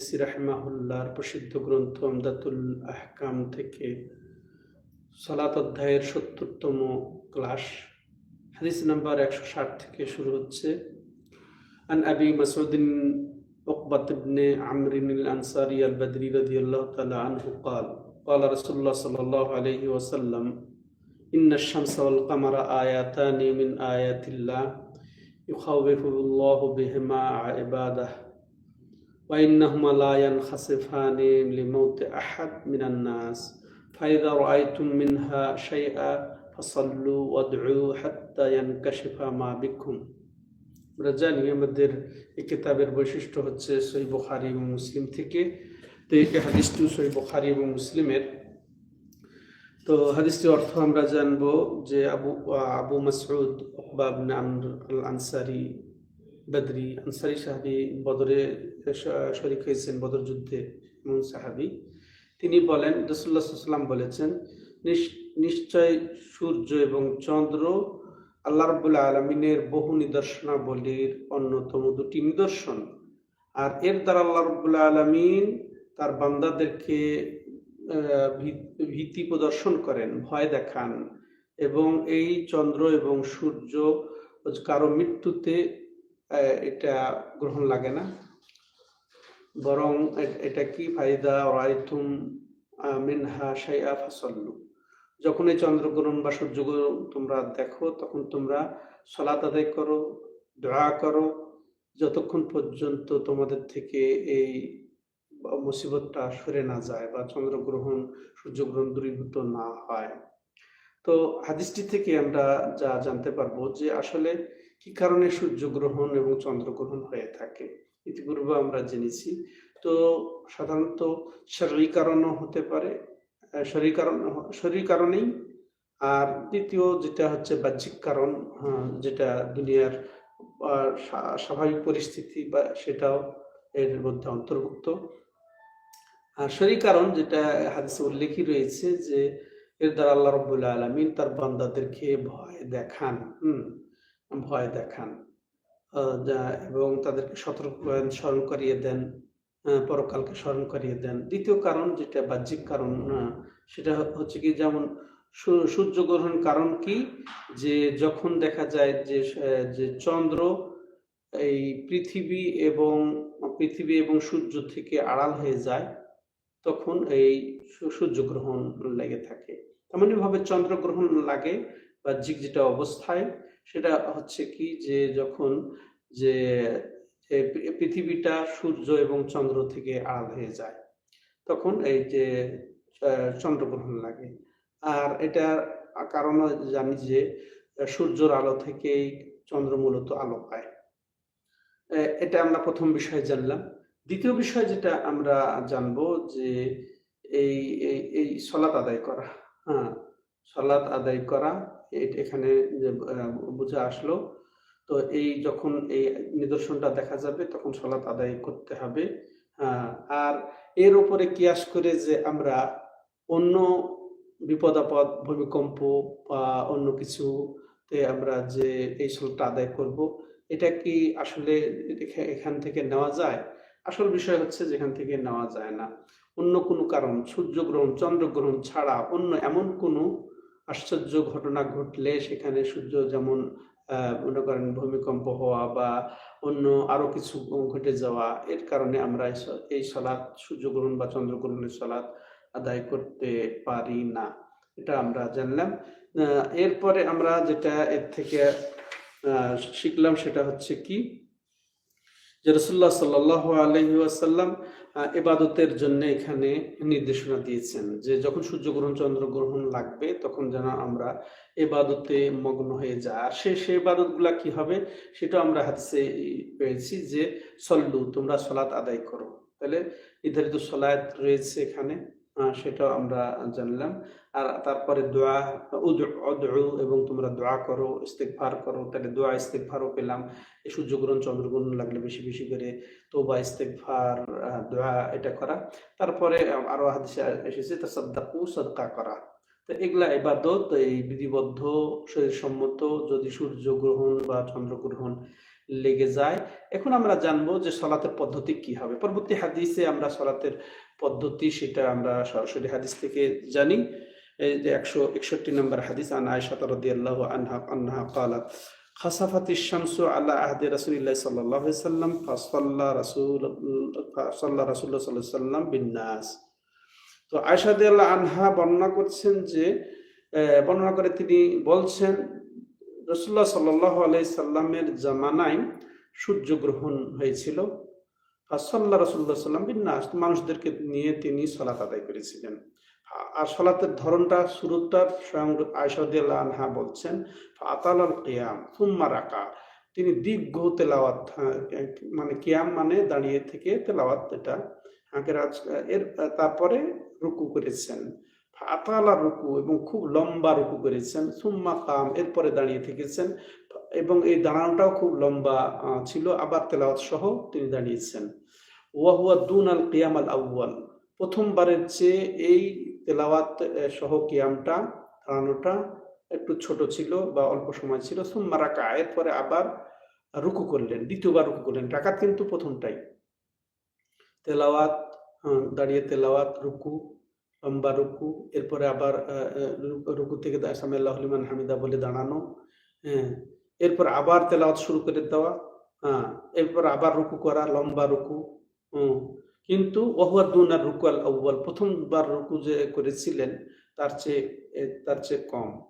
রাহমাহুল্লাহর প্রসিদ্ধ গ্রন্থ আমদাতুল আহকাম থেকে সালাত অধ্যায়ের সত্তরতম ক্লাস হাদিস নাম্বার একশো ষাট থেকে শুরু হচ্ছে عن أبي مسعود عقبة بن عمرو الأنصاري البدري رضي الله تعالى عنه قال قال رسول الله صلى الله عليه وسلم إن الشمس والقمر آياتان من آيات الله يخوف الله بهما عباده وإنهما لا ينخسفان لموت أحد من الناس فإذا رأيتم منها شيئا فصلوا وادعوا حتى ينكشف ما بكم আমরা জানি আমাদের এই কিতাবের বৈশিষ্ট্য হচ্ছে সই বুখারি এবং মুসলিম থেকে তো এই হাদিসটি সই বুখারি এবং মুসলিমের তো হাদিসটির অর্থ আমরা জানবো যে আবু আবু মাসউদ উকবা ইবনে আমর আল আনসারি বদরি আনসারি সাহাবি বদরে শরিক হয়েছেন বদর যুদ্ধে এমন সাহাবি। তিনি বলেন রসুল্লাহ সাল্লাম বলেছেন, "নিশ- নিশ্চয় সূর্য এবং চন্দ্র আল্লাহ রবুল্লা আলমিনের বহু নিদর্শনাবলীর অন্যতম দুটি নিদর্শন। আর এর দ্বারা আল্লাহ রবুল্লা আলমিন তার বান্দাদেরকে ভীতি প্রদর্শন করেন, ভয় দেখান এবং এই চন্দ্র এবং সূর্য কারও মৃত্যুতে এটা গ্রহণ লাগে না। বরং এটা কি ফায়দা রাইতুম আহ, মিনহা শাইআ ফাসাল্লু। যখন এই চন্দ্রগ্রহণ বা সূর্যগ্রহণ তোমরা দেখো তখন তোমরা সলাত আদায় করো দোয়া করো। যতক্ষণ পর্যন্ত তোমাদের থেকে এই মুসিবতটা সরে না যায় বা চন্দ্রগ্রহণ সূর্যগ্রহণ দূরীভূত না হয়। তো হাদিসটি থেকে আমরা যা জানতে পারব যে আসলে কি কারণে সূর্যগ্রহণ এবং চন্দ্রগ্রহণ হয়ে থাকে? ইতিপূর্বে আমরা জেনেছি। তো সাধারণত শারীরিক কারণও হতে পারে শরীর কারণ, শরীর কারণেই। আর দ্বিতীয় যেটা হচ্ছে বাহ্যিক কারণ যেটা দুনিয়ার স্বাভাবিক পরিস্থিতি বা সেটাও এর মধ্যে অন্তর্ভুক্ত। আর শরীর কারণ যেটা হাদিসে উল্লেখই রয়েছে যে এর দ্বারা আল্লাহ রব্বুল আলমিন তার বান্দাদেরকে ভয় দেখান, হুম। ভয় দেখান এবং তাদেরকে সতর্ক করেন, স্মরণ করিয়ে দেন পরকালকে স্মরণ করিয়ে দেন। দ্বিতীয় কারণ যেটা, বাহ্যিক কারণ সেটা হচ্ছে কি, যেমন সূর্যগ্রহণ কারণ কি? যে যখন দেখা যায় যে যে চন্দ্র এই পৃথিবী এবং পৃথিবী এবং সূর্য থেকে আড়াল হয়ে যায়, তখন এই সূর্যগ্রহণ লেগে থাকে। তেমনি ভাবে চন্দ্রগ্রহণ লাগে, বাহ্যিক যেটা অবস্থায় সেটা হচ্ছে কি যে যখন যে পৃথিবীটা সূর্য এবং চন্দ্র থেকে আড়াল হয়ে যায়, তখন এই যে চন্দ্রগ্রহণ লাগে। আর এটা কারণ জানি যে, সূর্যর আলো থেকেই চন্দ্র মূলত আলো পায়। এটা আমরা প্রথম বিষয় জানলাম। দ্বিতীয় বিষয় যেটা আমরা জানব যে, এই এই সলাত আদায় করা হ্যাঁ সলাত আদায় করা এখানে যে বোঝা আসলো। তো এই যখন এই নিদর্শনটা দেখা যাবে, তখন সলাত আদায় করতে হবে। আর এর উপরে কিয়াস করে যে আমরা অন্য বিপদ আপদ ভূমিকম্প বা অন্য কিছুতে আমরা যে এই সলাতটা আদায় করব, এটা কি আসলে এখা- এখান থেকে নেওয়া যায়? আসল বিষয় হচ্ছে যেখান থেকে নেওয়া যায় না। অন্য কোনো কারণ, সূর্যগ্রহণ, চন্দ্রগ্রহণ ছাড়া অন্য এমন কোনো আশ্চর্য ঘটনা ঘটলে সেখানে সূর্য যেমন মনে করেন ভূমিকম্প হওয়া বা অন্য আরও কিছু ঘটে যাওয়া, এর কারণে আমরা এই সলাৎ, সূর্যগ্রহণ বা চন্দ্রগ্রহণের সলাৎ আদায় করতে পারি না। এটা আমরা জানলাম। এরপরে আমরা যেটা এর থেকে শিখলাম সেটা হচ্ছে কি? যে রসুল্লাহ সাল্লাহ আলহি আসাল্লাম এবাদতের জন্য এখানে নির্দেশনা দিয়েছেন যে যখন সূর্যগ্রহণ, চন্দ্রগ্রহণ লাগবে, তখন যেন আমরা এবাদতে মগ্ন হয়ে যায় আর সে সে এবাদতগুলা কি হবে? সেটা আমরা হাতে পেয়েছি যে, সল্লু, তোমরা সলাৎ আদায় করো। তাহলে নির্ধারিত সলাৎ রয়েছে এখানে। সেটাও আমরা জানলাম। আর তারপরে দোয়া এবং তোমরা দোয়া করো ইস্তেগফার করো তাহলে দোয়া ইস্তেগফারও পেলাম। সূর্যগ্রহণ চন্দ্রগ্রহণ লাগলে বেশি বেশি করে তোবা ইস্তেগফার আহ, দোয়া এটা করা। তারপরে আরও হাদিসে এসেছে তাসাদ্দাকু সদকা করা। তো এগুলা ইবাদত এই বিধিবদ্ধ শরীর সম্মত যদি সূর্য গ্রহণ বা চন্দ্রগ্রহণ লেগে যায় এখন আমরা জানবো যে সলাতের পদ্ধতি কি হবে পরবর্তী হাদিসে আমরা সলাতের পদ্ধতি সেটা আমরা সরাসরি হাদিস থেকে জানি এই যে একশো একষট্টি নম্বর হাদিস আন আয়সা রাদিয়াল্লাহু আনহা আনহা قالت خسفت الشمس على عهد رسول الله صلى الله عليه وسلم فصلى رسول فصلى رسول الله صلى الله عليه وسلم بالناس তো আয়সা রাদিয়াল্লাহু আনহা বর্ণনা করছেন যে আহ, বর্ণনা করে তিনি বলছেন রসুল্লাহ সাল্লাহ আলাই সাল্লামের জামানায় সূর্যগ্রহণ হয়েছিল। আর সাল্লাহ রসুল্লাহ সাল্লাম বিন্যাস মানুষদেরকে নিয়ে তিনি সলাত আদায় করেছিলেন। আর সলাতের ধরনটা শুরুটা স্বয়ং আয়সাউদ্দিল্লাহ আনহা বলছেন আতাল কিয়াম, সুম্মা রাকা। তিনি দীর্ঘ তেলাওয়াত মানে কিয়াম মানে দাঁড়িয়ে থেকে তেলাওয়াত এটা এর, তারপরে রুকু করেছেন। আতালা রুকু এবং খুব লম্বা রুকু করেছেন, সুম্মা কাম, এরপরে দাঁড়িয়ে থেকেছেন এবং এই দাঁড়ানোটাও খুব লম্বা ছিল। আবার তেলাওয়াত সহ তিনি দাঁড়িয়েছেন। ওয়াহুয়া দুন আল কিয়াম আল আউ্বাল প্রথমবারের চেয়ে এই তেলাওয়াত সহ কিয়ামটা, দাঁড়ানোটা একটু ছোট ছিল বা অল্প সময় ছিল। সুম্মা রাকা এরপরে আবার রুকু করলেন, দ্বিতীয়বার রুকু করলেন। রাকাত কিন্তু প্রথমটাই। তেলাওয়াত দাঁড়িয়ে তেলাওয়াত, রুকু লম্বা রুকু এরপরে আবার রুকু- থেকে দা- হলিমান হামিদা বলে দাঁড়ানো হ্যাঁ। এরপর আবার তেলাওয়াত শুরু করে দেওয়া হ্যাঁ। এরপর আবার রুকু করা, লম্বা রুকু কিন্তু ওহুয়া দুনার রুকু আল আউ্বাল প্রথমবার রুকু যে করেছিলেন, তার চেয়ে তার চেয়ে কম।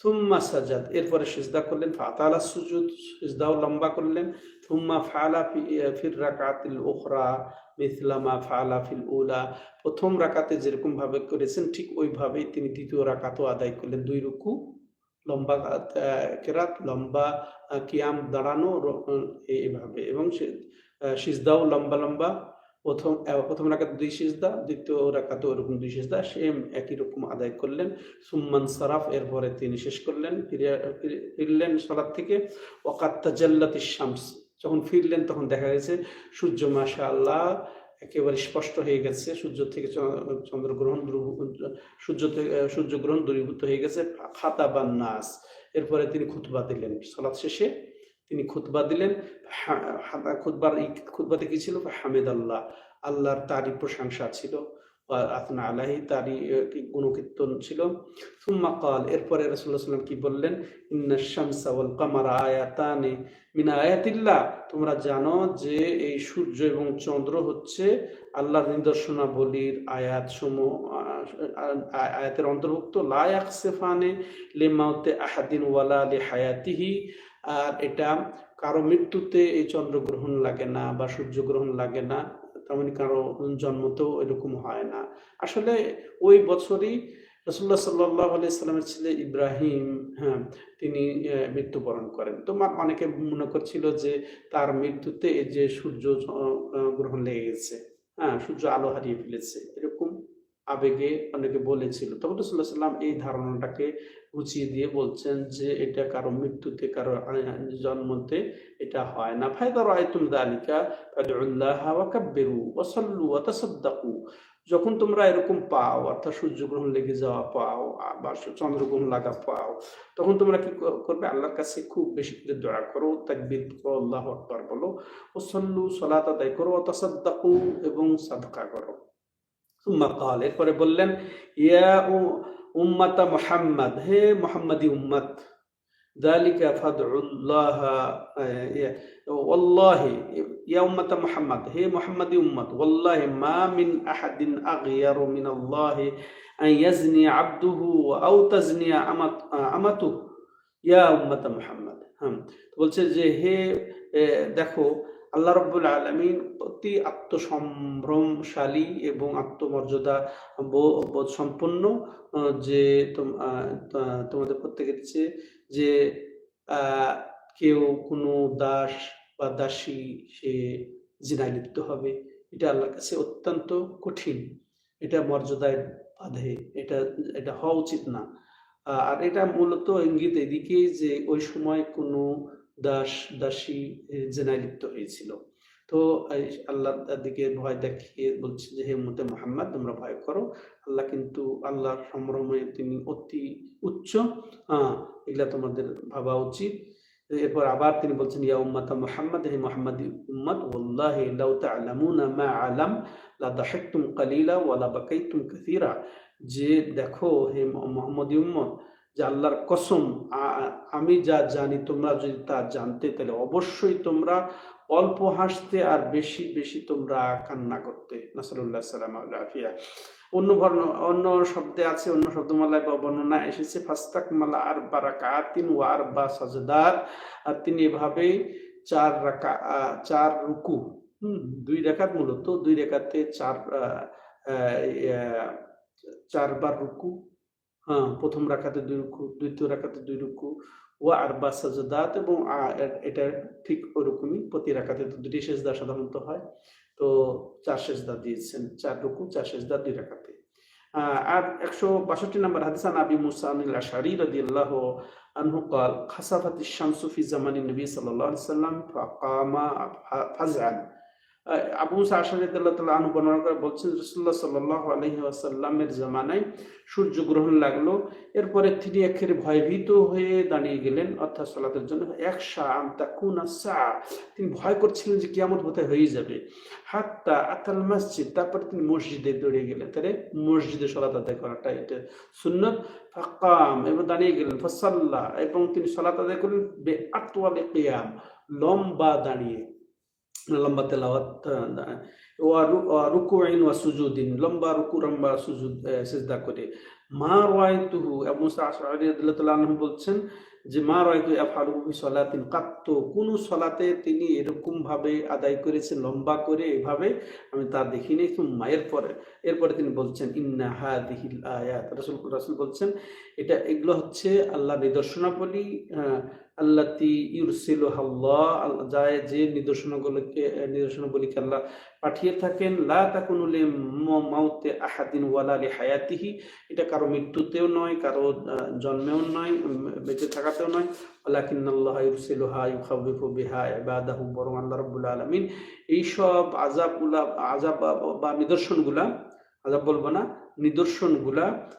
থুম্মা সাজাদ এরপরে সিজদা করলেন, ফাতালা সুজুদ, সিজদাও লম্বা করলেন। থুম্মা ফালা ফির রাকাতিল উখরা মিথলামা ফালা ফিল উলা। প্রথম রাকাতে যেরকম ভাবে করেছেন, ঠিক ওইভাবেই তিনি দ্বিতীয় রাকাতও আদায় করলেন। দুই রুকু, লম্বা কেরাত, লম্বা কিয়াম দাঁড়ানো এইভাবে এবং সিজদাও লম্বা লম্বা প্রথম প্রথম রাকাত দুই সিজদা, দ্বিতীয় রাকাতে ওরকম দুই সিজদা সেম একই রকম আদায় করলেন। সুম্মান সারাফ, এরপরে তিনি শেষ করলেন, ফিরে, ফিরে- ফিরলেন সলাদ থেকে। ওকাত তাজাল্লাতি শামস, যখন ফিরলেন তখন দেখা গেছে সূর্য মাশা আল্লাহ একেবারে স্পষ্ট হয়ে গেছে, সূর্য থেকে চন্দ্রগ্রহণ সূর্য থেকে সূর্যগ্রহণ দূরীভূত হয়ে গেছে। খাতা বা নাস, এরপরে তিনি খুতবা দিলেন। সলাৎ শেষে তিনি খুতবা দিলেন খুতবার খুতবাতে কি ছিল? হামেদ আল্লাহ আল্লাহর তারই প্রশংসা ছিল। আতনা আলাহি তারই গুণকীর্তন ছিল। সুম্মা কাল এরপরে রাসূলুল্লাহ সাল্লাম কি বললেন? ইন্না শামসা কামারা আয়াতানে মিন আয়াতিল্লাহ, তোমরা জানো যে এই সূর্য এবং চন্দ্র হচ্ছে আল্লাহর নিদর্শনাবলীর আয়াত সমূহ আয়াতের অন্তর্ভুক্ত। লা ইয়াকসিফানে লিমাউতে আহাদিন ওয়ালা লি হায়াতিহি আর এটা কারও মৃত্যুতে এই চন্দ্রগ্রহণ লাগে না বা সূর্যগ্রহণ লাগে না তেমনি কারও জন্মতেও এরকম হয় না। আসলে ওই বছরই রসুল্লাহ সাল্লাহ ছেলে ইব্রাহিম হ্যাঁ তিনি মৃত্যুবরণ করেন। তো অনেকে মনে করছিল যে তার মৃত্যুতে যে সূর্য গ্রহণ লেগে গেছে হ্যাঁ সূর্য আলো হারিয়ে ফেলেছে, এরকম আবেগে অনেকে বলেছিল। তখন রসুল্লাহ সাল্লাম এই ধারণাটাকে গুছিয়ে দিয়ে বলছেন যে এটা কারও মৃত্যুতে, কারও জন্মতে এটা হয় না। ফায়দা রায়তুম দালিকা ফাদউল্লাহ ওয়া কাব্বিরু ওয়া সাল্লু ওয়া তাসাদ্দাকু। যখন তোমরা এরকম পাও, অর্থাৎ সূর্যগ্রহণ লেগে যাওয়া পাও, বা চন্দ্রগ্রহণ লাগা পাও, তখন তোমরা কি করবে? আল্লাহর কাছে খুব বেশি করে দোয়া করো, তাকবীর করো, আল্লাহ আকবার বলো ও সল্লু সলাত আদায় করো ও তাসাদ্দাকু এবং সাদকা করো। সুম্মা কাল এরপরে বললেন, ইয়া উ- উম্মাতা মোহাম্মদ হে মোহাম্মদী উম্মত দালিকা ফাদুল্লাহ ওয়াল্লাহি ইয়া উম্মাতা মুহাম্মদ হে মুহাম্মাদি উম্মত ওয়াল্লাহি মা মিন আহাদিন আগয়ারু মিন আল্লাহি আন ইয়াজনি আবদুহু আও তাজনি আমাত আমাতু ইয়া উম্মাতা মুহাম্মদ হ্যাঁ বলছে যে হে দেখো আল্লাহ রব্বুল আলমিন অতি আত্মসম্ভ্রমশালী এবং আত্মমর্যাদা বোধ সম্পন্ন যে তোম- তোমাদের প্রত্যেকের চেয়ে যে কেউ কোনো দাস বা দাসী সে জিনায় লিপ্ত হবে। এটা আল্লাহর কাছে অত্যন্ত কঠিন। এটা মর্যাদায় বাধে। এটা এটা হওয়া উচিত না। আর এটা মূলত ইঙ্গিত এদিকে যে ওই সময় কোনো দাস, দাসী জেনায় লিপ্ত হয়েছিল। তো, এই আল্লাহর দিকে ভয় দেখিয়ে বলছে যে, হে মতে মোহাম্মদ, তোমরা ভয় করো। আল্লাহ কিন্তু আল্লাহর সম্ভ্রমে তিনি অতি উচ্চ। এগুলা তোমাদের ভাবা উচিত। এরপর আবার তিনি বলছেন, ইয়া উম্মাতা মুহাম্মদ, হে মুহাম্মদ উম্মত, ওয়াল্লাহি লাউ তা'লামুনা মা আলাম, লা দাহাকতুম কালিলা, ওয়া লা বাকাইতুম কাসীরা। যে দেখো, হে মুহাম্মদি উম্মত যে আল্লাহর কসম আমি যা জানি, তোমরা যদি তা জানতে, তাহলে অবশ্যই তোমরা অল্প হাসতে আর বেশি বেশি তোমরা কান্না করতে। নাসরুল্লাহ অন্য বর্ণ, অন্য শব্দে আছে, অন্য শব্দমালায় বা বর্ণনা এসেছে, ফাস্তাক মালা আর বা বারাকাতিন ও আর বা সাজদার আর তিনি এভাবেই চার রাকা চার রুকু, হুম, দুই রেখাত মূলত, দুই রেখাতে চার চারবার রুকু হ্যাঁ প্রথম রাখাতে দুই রুকু দ্বিতীয় রাখাতে দুই রুকু ও আরবা সাজদাত এবং আ- এ- এটা ঠিক ওরকমই প্রতি রাখাতে তো দুটি সেজদা সাধারণত হয় তো চার সেজদা দিয়েছেন চার রুকু চার সেজদা দুই রাখাতে আহ, আর একশো বাষট্টি নম্বর হাদিসান আবি মুসা আনিল আশারি রাদিয়াল্লাহু আনহু قال خسفت الشمس في زمن النبي صلى الله عليه وسلم فقام فزعا আহ, আবু রাদিয়াল্লাহু বর্ণনা করে বলছেন, রাসূলুল্লাহ সাল্লাল্লাহু আলাইহি ওয়াসাল্লামের জামানায় সূর্য গ্রহণ লাগল। এরপরে তিনি একেবারে ভয়ভীত হয়ে দাঁড়িয়ে গেলেন, অর্থাৎ সালাতের জন্য। আন্তাকুনা সা তিনি ভয় করছিলেন যে কিয়ামত বোধহয় হয়ে যাবে। হাত্তা আতাল মসজিদ তারপরে তিনি মসজিদে দৌড়ে গেলেন। তাহলে মসজিদে সলাত আদায় করাটা এটা সুন্নত। ফাকাম এবং দাঁড়িয়ে গেলেন। ফসাল্লাহ এবং তিনি সলাত আদায় করলেন বে আতওয়ালে কিয়াম, লম্বা দাঁড়িয়ে। লম্বা তেলাওয়াত আহ, ওয়া রু- ওয়া সুজুদিন লম্বা রুকু লম্বা সুজুদ সিজদা করে মা রয় তুহু এবং বলছেন যে মা রায়তু আফআলুহু ফি সালাতিন কাত্তু, কোন সালাতে তিনি এরকম ভাবে আদায় করেছেন, লম্বা করে এভাবে, আমি তা দেখিনি। সুম্মা, এরপরে এরপরে তিনি বলছেন, ইন্না হাদিহিল আয়াত। রাসূল বলছেন, এটা, এগুলো হচ্ছে আল্লাহ নিদর্শনাবলী আল্লাতি ইউরসিলু আল্লাহ যায় যে নিদর্শনগুলোকে, নিদর্শনাবলীকে আল্লাহ পাঠিয়ে থাকেন, লা তা তাকুনুলি মাউতে আহাদিন ওয়ালা লি হায়াতিহি। এটা কারও মৃত্যুতেও নয়, কারও জন্মেও নয় বেঁচে বেঁচে থাকাতেও নয়। ওয়ালাকিন্নাল্লাহ ইউরসিলুহা ইউখাউফিফু বিহা ইবাদাহু, বরং আল্লাহ রাব্বুল আলামিন এইসব আযাবগুলা, আযাব বা- নিদর্শনগুলা, আযাব বলব না, নিদর্শনগুলা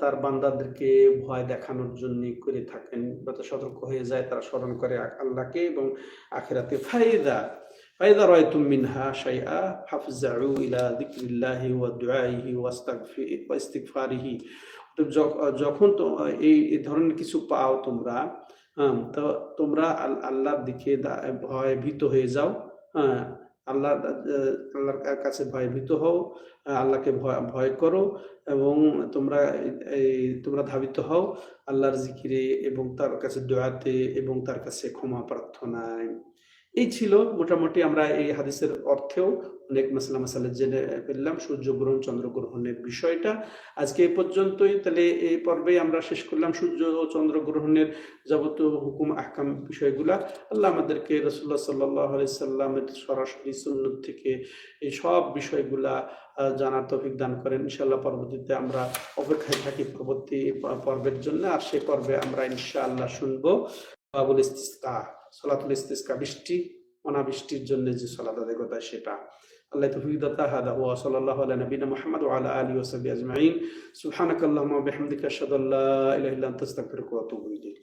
তার বান্দাদেরকে ভয় দেখানোর জন্য করে থাকেন। যাতে সতর্ক হয়ে যায় তারা স্মরণ করে আল্লাহকে এবং আখেরাতে। ফায়দা ফায়দা রায়তুম মিনহা শাইআ, ফাফজাউ ইলা যিকরিল্লাহি ওয়া দুআইহি ওয়া যখন তো এই এই ধরনের কিছু পাও তোমরা তো তোমরা আল্লাহর দিকে ভয় ভীত হয়ে যাও আল্লাহ আল্লাহর কাছে ভয় ভীত হও আল্লাহকে ভয় ভয় করো এবং তোমরা এই, তোমরা ধাবিত হও আল্লাহর জিকিরে এবং তার কাছে দোয়াতে এবং তার কাছে ক্ষমা প্রার্থনায়। এই ছিল মোটামুটি আমরা এই হাদিসের অর্থেও অনেক মাসালা মাসালা জেনে ফেললাম, সূর্যগ্রহণ, চন্দ্রগ্রহণের বিষয়টা। আজকে এই পর্যন্তই। তাহলে এই পর্বে আমরা শেষ করলাম সূর্য ও চন্দ্রগ্রহণের যাবতীয় হুকুম, আহকাম বিষয়গুলা। আল্লাহ আমাদেরকে রসুল্লাহ সাল্লাহ সাল্লামের সরাসরি সুন্নত থেকে এই সব বিষয়গুলা জানার তৌফিক দান করেন। ইনশাআল্লাহ পরবর্তীতে আমরা অপেক্ষায় থাকি পরবর্তী পর্বের জন্য। আর সেই পর্বে আমরা ইনশাআল্লাহ শুনব। বাবুল ইস্তিস্কা, সলাতুল ইস্তিস্কা, বৃষ্টি, অনাবৃষ্টির জন্য যে সলাত আদায় সেটা। আল্লাহ তো দাতা হাদা, ওয়া সাল্লাল্লাহু আলা নবিনা মুহাম্মদ ওয়া আলা আলিহি ওয়া সাহবিহি আজমাইন। সুবহানাকাল্লাহুম্মা ওয়া বিহামদিকা, আশহাদু আল্লা ইলাহা ইল্লা আনতা, আস্তাগফিরুকা ওয়া আতুবু ইলাইক।